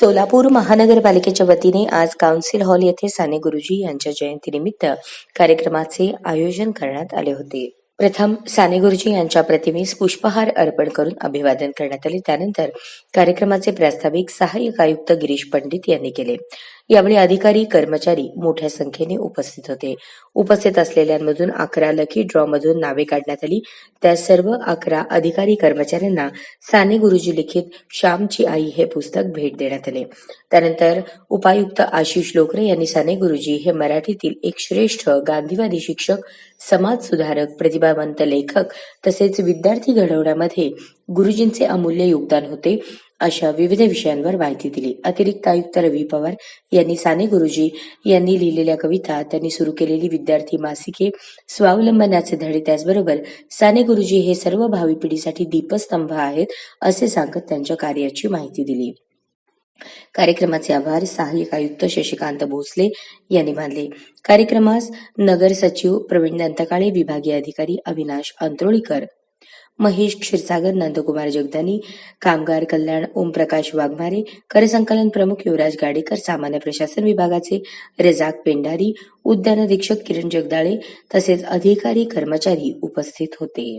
सोलापूर महानगरपालिकेच्या वतीने आज काउन्सिल हॉल येथे साने गुरुजी यांच्या जयंतीनिमित्त कार्यक्रमाचे आयोजन करण्यात आले होते. प्रथम साने गुरुजी यांच्या प्रतिमेस पुष्पहार अर्पण करून अभिवादन करण्यात आले. त्यानंतर कार्यक्रमाचे प्रास्ताविक सहाय्यक आयुक्त गिरीश पंडित यांनी केले. यावेळी अधिकारी कर्मचारी मोठ्या संख्येने उपस्थित होते. उपस्थित असलेल्यांमधून अकरा लकी ड्रॉ मधून नावे काढण्यात आली. त्या सर्व अकरा अधिकारी कर्मचाऱ्यांना साने गुरुजी लिखित श्यामची आई हे पुस्तक भेट देण्यात आले. त्यानंतर उपायुक्त आशिष लोकरे यांनी साने गुरुजी हे मराठीतील एक श्रेष्ठ गांधीवादी शिक्षक समाज सुधारक प्रतिभा प्रतिभावंत लेखक तसेच विद्यार्थी घडवण्यामध्ये गुरुजींचे अमूल्य योगदान होते अशा विविध विषयांवर माहिती दिली. अतिरिक्त आयुक्त रवी पवार यांनी साने गुरुजी यांनी लिहिलेल्या कविता त्यांनी सुरू केलेली विद्यार्थी मासिके स्वावलंबनाचे धडे त्याचबरोबर साने गुरुजी हे सर्व भावी पिढीसाठी दीपस्तंभ आहेत असे सांगत त्यांच्या कार्याची माहिती दिली. कार्यक्रमाचे आभार सहाय्यक आयुक्त शशिकांत भोसले यांनी मानले. कार्यक्रमास नगर सचिव प्रवीण दंतकाळे विभागीय अधिकारी अविनाश अंत्रोळीकर महेश क्षीरसागर नंदकुमार जगदानी कामगार कल्याण ओमप्रकाश वाघमारे करसंकलन प्रमुख युवराज गाडेकर सामान्य प्रशासन विभागाचे रजाक पेंढारी उद्यान अधीक्षक किरण जगदाळे तसेच अधिकारी कर्मचारी उपस्थित होते.